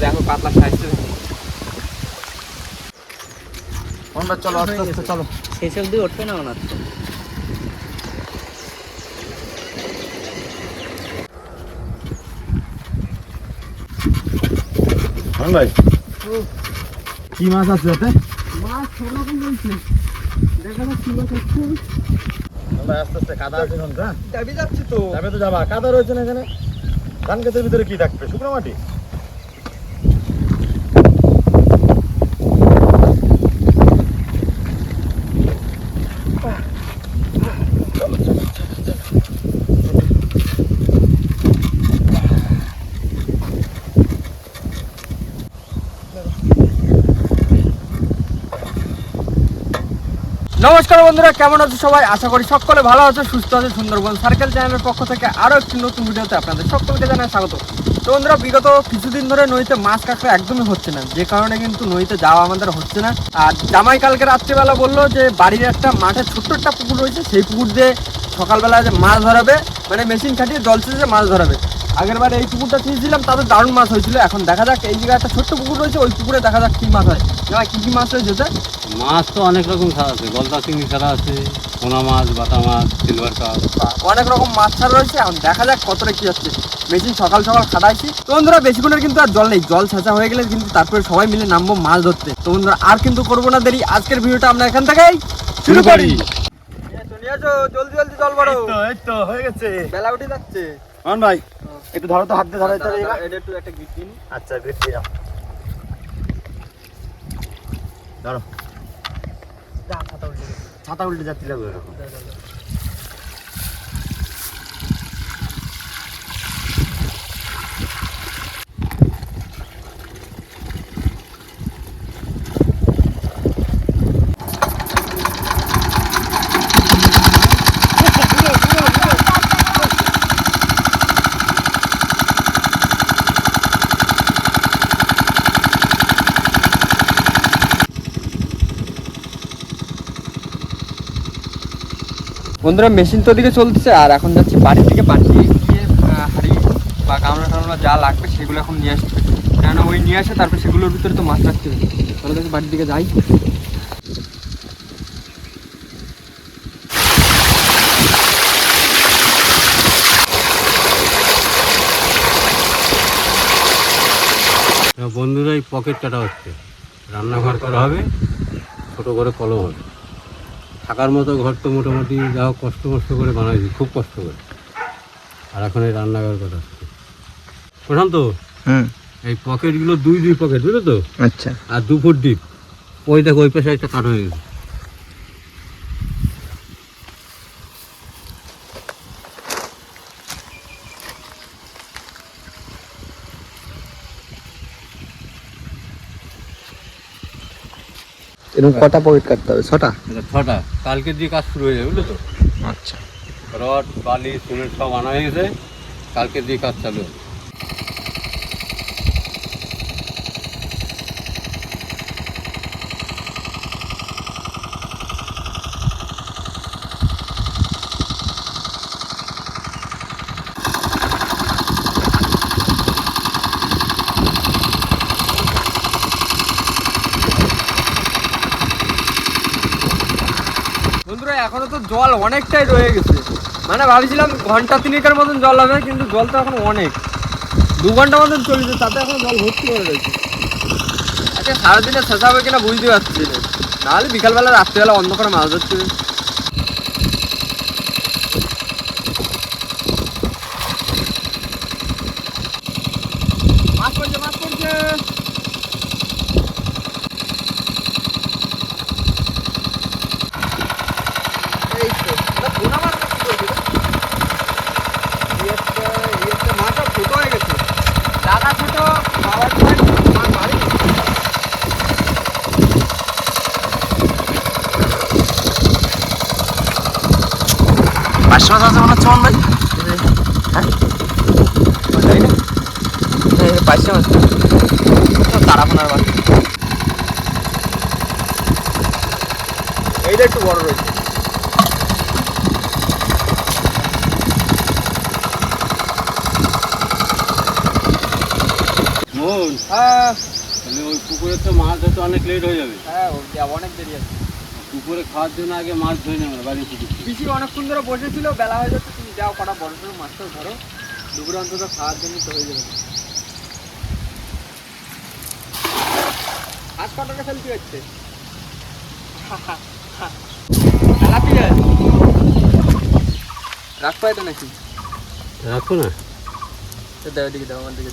দেখো কাতলা সাইজটা চলো আস্তে আস্তে চলো। শেষ অব্দি উঠবে না ওনার হ্যাঁ ভাই। কি মাছ আছে ওতে? আমরা আস্তে আস্তে কাদা আছে এখন হ্যাঁ? যাবি যাচ্ছি তো। যাবে তো যাবা। কাদা রয়েছে না এখানে? ধান ক্ষেতের ভিতরে কি থাকবে? শুকনো মাটি? বন্ধুরা, কেমন আছো সবাই? আশা করি সকলে ভালো আছো, সুস্থ আছে। সুন্দরবন সার্কেল চ্যানেলের পক্ষ থেকে আরও একটি নতুন ভিডিওতে আপনাদের সকলকে জানাই স্বাগত। তো বন্ধুরা, বিগত কিছুদিন ধরে নদীতে মাছ কাঁকড়া একদমই হচ্ছে না। যে কারণে কিন্তু নদীতে যাওয়া আমাদের হচ্ছে না। আর জামাই কালকে রাত্রিবেলা বলল যে, বাড়ির একটা মাঠে ছোট্ট একটা পুকুর রয়েছে, সেই পুকুর দিয়ে সকালবেলা যে মাছ ধরাবে মানে মেশিন খাটিয়ে জল ছেঁচে মাছ ধরাবে। আগের বার এই পুকুরটা ছিঁড়েছিলাম তাতে দারুণ মাছ হয়েছিল। এখন দেখা যাক এই জায়গায় একটা ছোট্ট পুকুর রয়েছে ওই পুকুরে দেখা যাক কি মাছ হয়। জামাই কি কি মাছ রয়েছে ওতে? মাছ তো অনেক রকম ছাড়া আছে। গলদা চিংড়ি ছাড়া আছে পোনা মাছ বাটা মাছ সিলভার কাপ। অনেক রকম মাছ ছাড়া রয়েছে। এখন দেখা যাক কতটা কি হচ্ছে। মেশিন সকাল সকাল খাটাইছি। তো বন্ধুরা বেশিক্ষণের কিন্তু আর জল নেই। জল ছেঁচা হয়ে গেলে কিন্তু তারপরে সবাই মিলে নামবো মাছ ধরতে। তো বন্ধুরা আর কিন্তু করব না দেরি। আজকের ভিডিওটা আমরা এখান থেকেই শুরু করি। জলদি জলদি জল বড় এই তো এই তো হয়ে গেছে। বেলা উঠে যাচ্ছে। হন ভাই একটু ধরো তো হাত দিয়ে ধরো তো এটা একটু একটা গিট দিন আচ্ছা দিয়ে দাও ধরো। ছাতা উল্টে যাচ্ছি লাগবে এরকম। বন্ধুরা মেশিন তো দিকে চলতেছে, আর এখন যাচ্ছি বাড়ি থেকে বাড়ি গিয়ে হাঁড়ি বা কামড়া টামড়া যা লাগবে সেগুলো এখন নিয়ে আসতে হবে। কেননা ওই নিয়ে আসে, তারপর সেগুলোর ভিতরে তো মাছ রাখতে হবে। তাহলে দেখি বাড়ির দিকে যাই। বন্ধুরা, এই পকেট কাটা হচ্ছে। রান্নাঘর করা হবে, ছোটো করে কলম হবে। থাকার মতো ঘর তো মোটামুটি যা হোক কষ্ট কষ্ট করে বানাইছি খুব কষ্ট করে। আর এখন এই রান্নাঘর কথা প্রশান্ত এই পকেটগুলো দুই দুই পকেট বুঝলো তো? আচ্ছা। আর দু ফুট ডিপ। ওই দেখো ওই পাশে একটা কাট হয়ে গেছে। এরকম কটা পকেট কাটতে হবে? ছটা? ছটা। কালকে দিয়ে কাজ শুরু হয়ে যাবে বুঝলো তো? আচ্ছা। রড বালি সিমেন্ট সব আনা হয়ে গেছে। কালকে দিয়ে কাজ চালু হবে। বন্ধুরা এখনও তো জল অনেকটাই রয়ে গেছে। মানে ভাবছিলাম ঘণ্টা তিনেকের মতন জল হবে, কিন্তু জল তো এখন অনেক। দু ঘণ্টা মতন চলেছে, তাতে এখন জল ভর্তি হয়ে রয়েছে। আচ্ছা সারাদিনে শেষ হবে কিনা বুঝতে পারছি না। নাহলে বিকালবেলা, রাত্রিবেলা অন্ধকারে মাছ ধরতে হবে। মাছ পড়ছে মাছ পড়ছে এই তো এটা পোনা মাছ নাকি বলছে রে? ইয়েতে ইয়েতে মাছটা ছোট হয়ে গেছে দাদা ছোট বাবা ছোট মাছ ভারী পাঁচশো মাছ আছে মনে হচ্ছে ভাই। না পাইছে মাছ তারা পোনার মাছ এইটা একটু বড় রয়েছে। বোন হ্যাঁ। ওই পুকুরে তো মাছ ধরতে অনেক লেট হয়ে যাবে। হ্যাঁ অনেক দেরি আছে। পুকুরে খাওয়ার জন্য আগে মাছ ধরে নেবে বাড়ি থেকে। পিসি অনেকক্ষণ ধরে বসেছিল বেলা হয়ে যাচ্ছে তুমি যাও কটা বড় বড় মাছটা ধরো। দুপুরে অন্তত খাওয়ার জন্য তো হয়ে যাবে। হাত কটাকে ফেলতে হচ্ছে নাকি? রাখো না তো দাও দিকে দাও আমার দিকে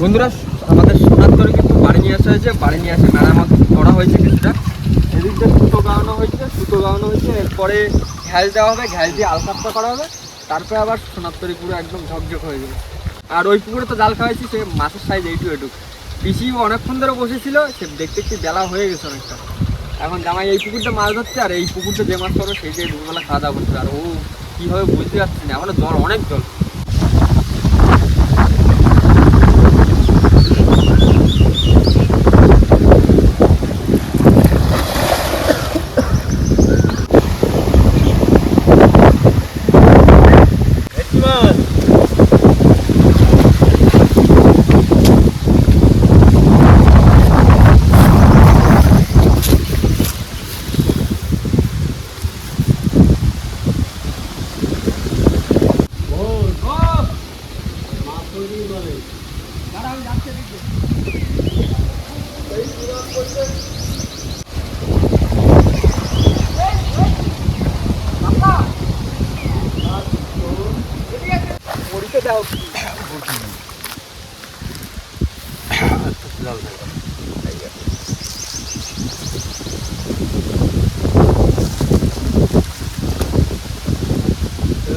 বন্ধুরা আমাদের সোনার তরে কিন্তু বাড়ি নিয়ে আসা হয়েছে, বাড়ি নিয়ে আসে মেরামত করা হয়েছে কিছুটা। এদিকটা সুতো গাওয়ানো হয়েছে সুতো গাওয়ানো হয়েছে, এরপরে ঘ্যাস দেওয়া হবে, ঘ্যাস দিয়ে আলকাপটা করা হবে, তারপরে আবার সোনার তরি পুরো একদম ঝকঝক হয়ে যাবে। আর ওই পুকুরে তো জাল খাওয়াইছি, সে মাছের সাইজ এইটু এটুক। পিসি অনেকক্ষণ ধরে বসেছিল, সে দেখতে দেখতে বেলা হয়ে গেছে অনেকটা। এখন জামাই এই পুকুরটা মাছ ধরছে, আর এই পুকুরটা যে মাছ করবে সেই যে দুপুরবেলা খাওয়া দাওয়া করছে। আর ও কীভাবে বুঝতে পারছি না, এখনও জল, অনেক জল পরীক্ষা দাও শুধু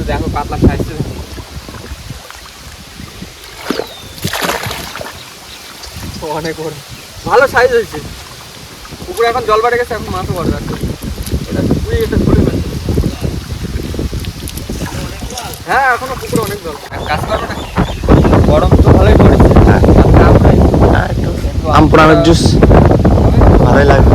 দেখো পাতলা। ও, অনেক বড় ভালো সাইজ হয়েছে পুকুরে এখন জল বাড়ে গেছে এখন মাছও বড় যাচ্ছে এটা পুকুরে এটা ধরে হ্যাঁ এখনও পুকুরে অনেক জল। কাজ করবে না গরম তো ভালোই পড়েছে। সাথে আম পোড়ানোর জুস। ভালোই লাগবে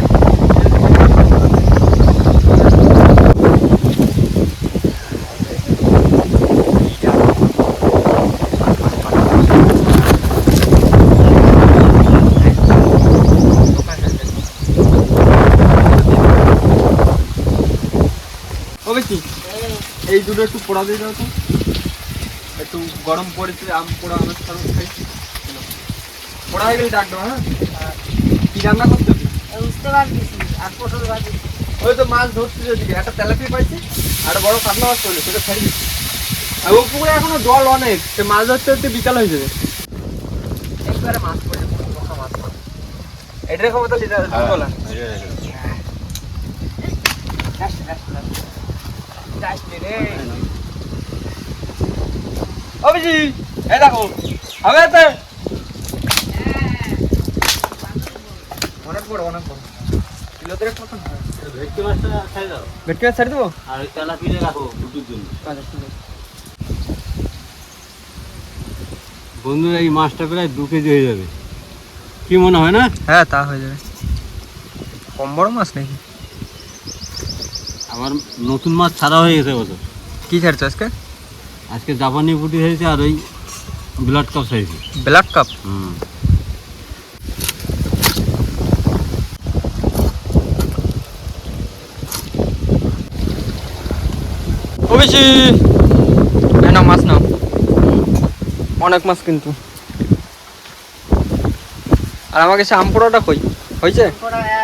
ও বেশি এই একটু পোড়া দিয়ে দাও তো। একটু গরম পড়েছে আম পোড়া আমের সাথে খাই। পোড়া হয়ে গেলে ডাক দেবো হ্যাঁ? কি রান্না করতে হবে বুঝতে পারছিস আর পটল ভাজি। ওই তো মাছ ধরতে যেদিকে একটা তেলাপি পাইছি আর বড় কাতলা মাছ পড়ল সেটা ছেড়ে দিচ্ছি। আর ও পুকুরে এখনও জল অনেক সে মাছ ধরতে ধরতে বিকাল হয়ে যাবে। একবারে মাছ পড়ে মাছ। এটার ক্ষমতা লিটার বলা। অভিজি এই দেখো হবে এতে অনেক বড় অনেক ভেটকি মাছটা দাও ভেটকি মাছ দেবো আর রাখো বন্ধুরা, এই মাছটা প্রায় দু কেজি হয়ে যাবে। কি মনে হয় না? হ্যাঁ তা হয়ে যাবে। কম বড় মাছ নাকি? আমার নতুন মাছ ছাড়া হয়ে গেছে বছর। কি ছাড়ছো আজকে? আজকে জাপানি পুটি হয়েছে আর ওই ব্লাড কাপ হয়েছে। Black cup? হুম। বেশি না মাছ নাও। অনেক মাছ কিন্তু। আর আমাকে সে আম পোড়াটা কই? হয়েছে পড়া হ্যাঁ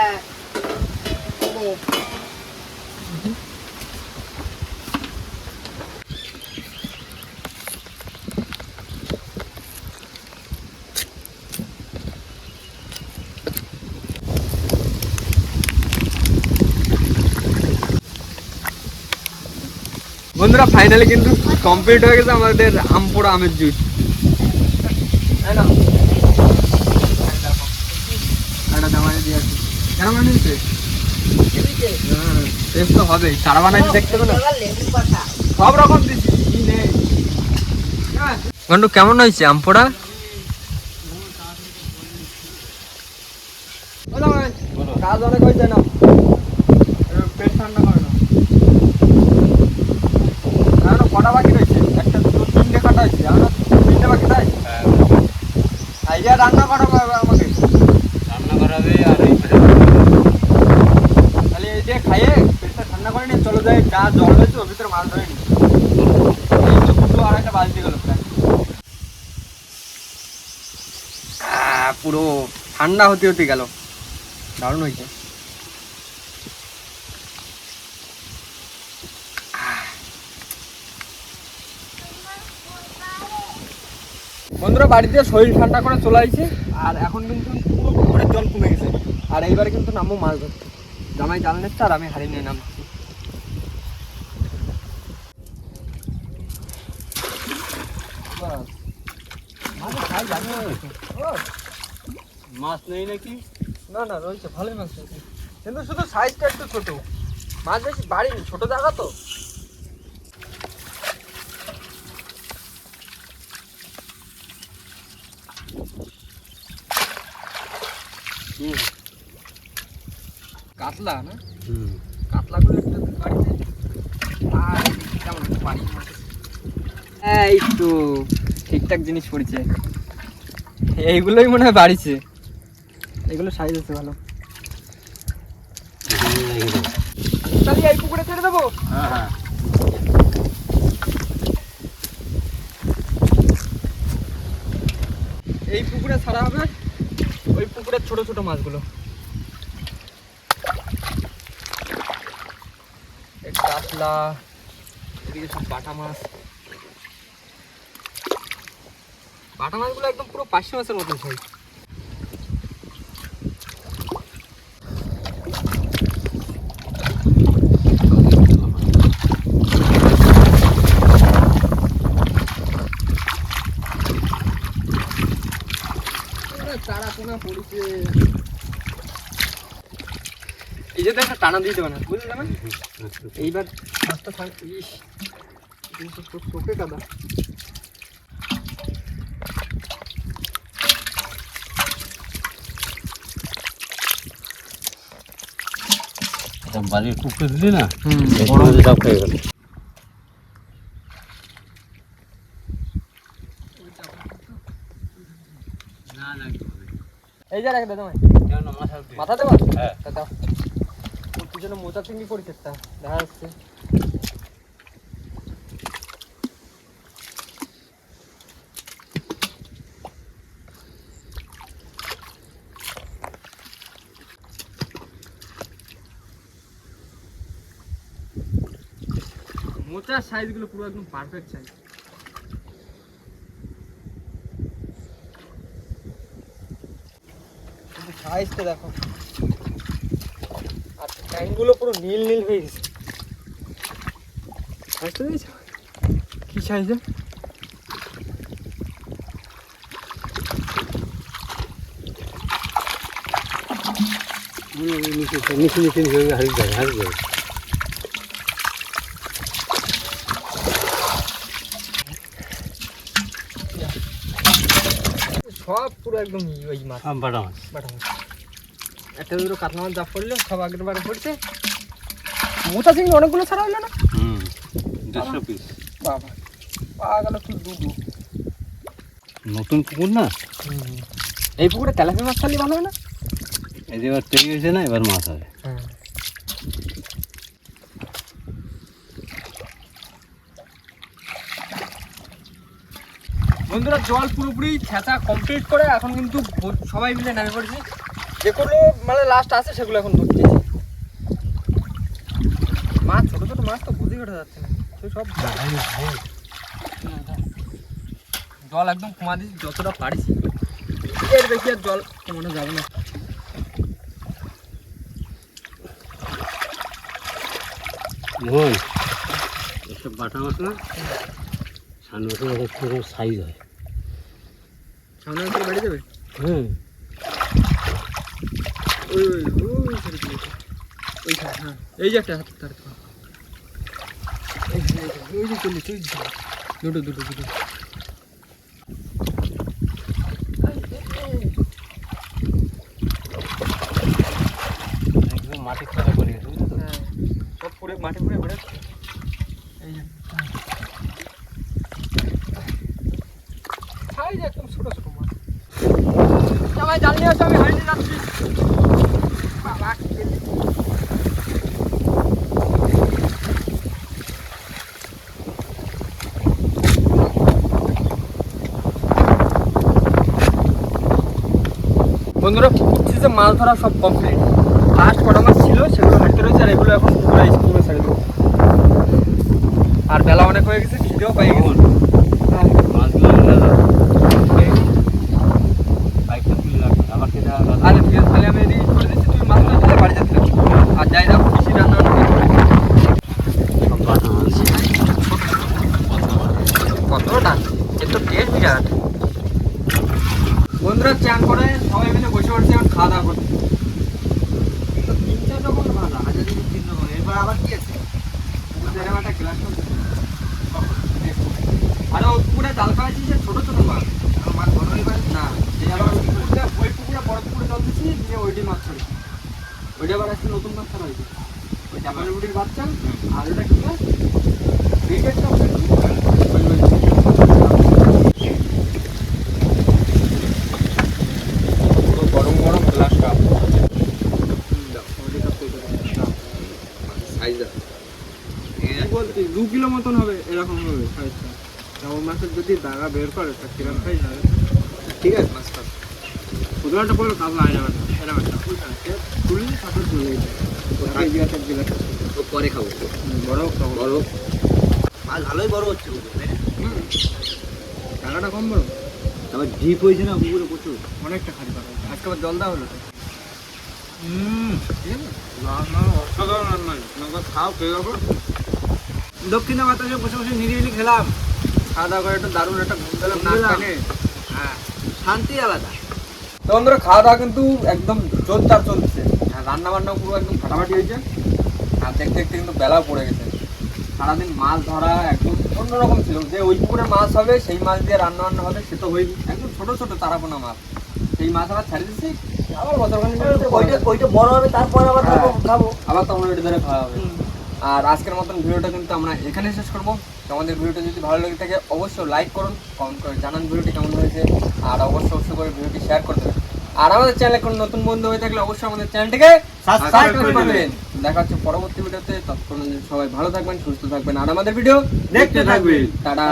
বন্ধুরা ফাইনালি কিন্তু কমপ্লিট হয়ে গেছে আমাদের আম পোড়া আমের জুস কেন বানিয়েছে টেস্ট তো হবেই। দেখতে সব রকম কেমন হয়েছে আম পোড়া কাজ অনেক হয়েছে না পেট ঠান্ডা করে না তিনটে বাকি তাই রান্না করাবো আমাকে। রান্না করাবে আর এই তাহলে এই দিয়ে খাইয়ে পেটটা ঠান্ডা করে নিয়ে চলো যাই যা জল হয়েছে ওর ভিতরে মাছ ধরে নি দুটো আর একটা বালতি গেল পুরো ঠান্ডা হতে হতে গেল। দারুণ হয়েছে। বন্ধুরা বাড়িতে শরীর ঠান্ডা করে চলে আসছে আর এখন কিন্তু পুরো পুকুরের জল কমে গেছে। আর এইবারে কিন্তু নামবো মাছ ধরতে। জামাই জাল নিচ্ছে আর আমি হারিয়ে নিয়ে নামছি। মাছ নেই নাকি? না না রয়েছে ভালোই মাছ রয়েছে। কিন্তু শুধু সাইজটা একটু ছোট। মাছ বেশি বাড়িনি ছোট জায়গা তো। কাতলা না? হুম। কাতলাগুলো একটু বাড়িতে আর কেমন এই তো ঠিকঠাক জিনিস পড়েছে। এইগুলোই মনে হয় বাড়িছে। এগুলো সাইজ আছে ভালো। তাহলে এই পুকুরে ছেড়ে দেবো? হ্যাঁ হ্যাঁ। এই পুকুরে ছাড়া হবে? ওই পুকুরের ছোট ছোট মাছগুলো। কাতলা, এদিকে সব বাটা মাছ। বাটা মাছগুলো একদম পুরো পাঁচশো মাছের মতন সাইজ চারা পোনা পড়েছে এই যে টানা দিয়ে দেবে না বুঝলে না? এইবার থাক ইস চোখে কাদা। বাড়ির পুকুরে দিলি না? হুম এই সব খেয়ে গেল। এই যে রেখে দে তোমায় মাথা দেবা? হ্যাঁ। দাও। ওর পিছনে মোচা চিংড়ি পড়েছে একটা দেখা যাচ্ছে। মোচার সাইজগুলো পুরো একদম পারফেক্ট সাইজ সাইজটা দেখো আর ট্যাঙ্কগুলো পুরো নীল নীল হয়ে গেছে সাইজটা দেখেছ কি সাইজ নিচে নিচে নিচে হারিয়ে যাবে হারিয়ে যাবে সব পুরো একদম ওই মাছ বাটা মাছ। বাটা মাছ। একটা দুটো কাতলা মাছ যা পড়ল সব আগের বারে পড়ছে। মোটা চিংড়ি অনেকগুলো ছাড়া হলো না? হুম দেড়শো পিস বাবা পাওয়া গেল তো দুটো। নতুন পুকুর না? এই পুকুরে তেলাপি মাছ খালি ভালো হয় না? এই যে এবার তৈরি হয়েছে না এবার মাছ হবে। হ্যাঁ। বন্ধুরা জল পুরোপুরি ছেঁচা কমপ্লিট করে এখন কিন্তু সবাই মিলে নামে পড়েছি। যেগুলো মানে লাস্ট আছে সেগুলো এখন ধরছি মাছ ছোট ছোট মাছ তো বুঝে ওঠা যাচ্ছে না। সেই সব জল একদম কমা দিচ্ছি যতটা পারিছি। এর বেশি আর জল কমানো যাবে না। বাটা মাছ না সামনে সাইজ হয়। সামনে করে বেড়ে যাবে হুম ওই ওই ওই ছেড়ে চলেছে। ওই হ্যাঁ এই যে একটা হাত তার। দুটো দুটো দুটো একদম মাটির তলা করে গেছে বুঝলি তো হ্যাঁ সব পুরে মাটি পুরে বেড়ে এই যে সাইজ একদম ছোট ছোট মাছ জাল নিয়ে আমি বন্ধুরা যে মাছ ধরা সব কমপ্লিট লাস্ট কটা মাছ ছিল, সেগুলো হাঁটতে রয়েছে, আর এগুলো এখন পুরো স্কুলে ছেড়ে আর বেলা অনেক হয়ে গেছে, খিদেও পাই গেছে হ্যাঁ। মাছগুলো আমরা বাইকটা তুলে রাখব আবার সেটা আরে ঠিক আছে তাহলে আমি এদিকে করে দিচ্ছি তুমি মাছটা তুলে বাড়ি যাচ্ছি আর যাই যাব বেশি রান্না বান্না করে। সব বাটা মাছ কতটা এ তো টেস্ট বিরাট বন্ধুরা চান করে সবাই মিলে বসে পড়ছে এখন খাওয়া দাওয়া করতে তো তিন চার রকম ভাজা হাজার দিকে তিন রকম এরপর আবার কি আছে এরকম একটা গ্লাস আরে ওই পুকুরে জাল খাওয়াচ্ছি সে ছোট ছোট মাছ আর মাছ বড় হয়ে পারে না এই আবার ওই পুকুরটা ওই পুকুরে বড় পুকুরে জল ওইটি মাছ ছাড়ি ওইটা আবার একটা নতুন মাছ ছাড়া হয়েছে। ওই জাপানি বুটির বাচ্চা। আর ওটা কি মাছ ক্রিকেটটা ওই ওই গরম গরম গ্লাস কাপ বলছি? দু কিলো মতন হবে এরকম হবে সাইজটা ডাবল মাছের যদি দাগা বের করে তা কিরম সাইজ হবে। ঠিক আছে মাছটা কাতলা হয়ে যাবে না একটা উল্টা তুলি তারপর তুলে পরে খাব। বড় বড় মাছ ভালোই বড় হচ্ছে টাকাটা কম বড়। তারপর ডিপ হয়েছে না পুকুরে প্রচুর। অনেকটা খালি পাবে আজকে আবার জল দেওয়া হলো দক্ষিণা বাতাসে বসে বসে নিরিবিলি খেলাম। খাওয়া দাওয়া করে একটা দারুণ একটা ঘুম দিলাম ঘুম হ্যাঁ শান্তি আলাদা। তো বন্ধুরা খাওয়া দাওয়া কিন্তু একদম জোরদার চলছে। আর রান্না বান্না পুরো একদম ফাটাফাটি হয়েছে। আর দেখতে দেখতে কিন্তু বেলা পড়ে গেছে। সারাদিন মাছ ধরা একদম অন্যরকম ছিল। যে ওই পুকুরে মাছ হবে সেই মাছ দিয়ে রান্না বান্না হবে সে তো হয়নি একদম ছোট ছোট তারাপোনা মাছ। সেই মাছ আবার ছাড়ি দিচ্ছি। আবার ওইটা ওইটা বড় হবে তারপর আবার খাব হ্যাঁ। খাব। আবার তখন ওইটা ধরে খাওয়া হবে। আর আজকের মতন ভিডিওটা কিন্তু আমরা এখানে শেষ করব। তো আমাদের ভিডিওটা যদি ভালো লেগে থাকে অবশ্যই লাইক করুন কমেন্ট করে জানান ভিডিওটি কেমন হয়েছে আর অবশ্যই অবশ্যই করে ভিডিওটি শেয়ার করে দেবেন। আর আমাদের চ্যানেলে কোনো নতুন বন্ধু হয়ে থাকলে অবশ্যই আমাদের চ্যানেলটিকে সাবস্ক্রাইব করে দেখা হচ্ছে পরবর্তী ভিডিওতে ততক্ষণ সবাই ভালো থাকবেন সুস্থ থাকবেন আর আমাদের ভিডিও দেখতে থাকবেন। টাটা।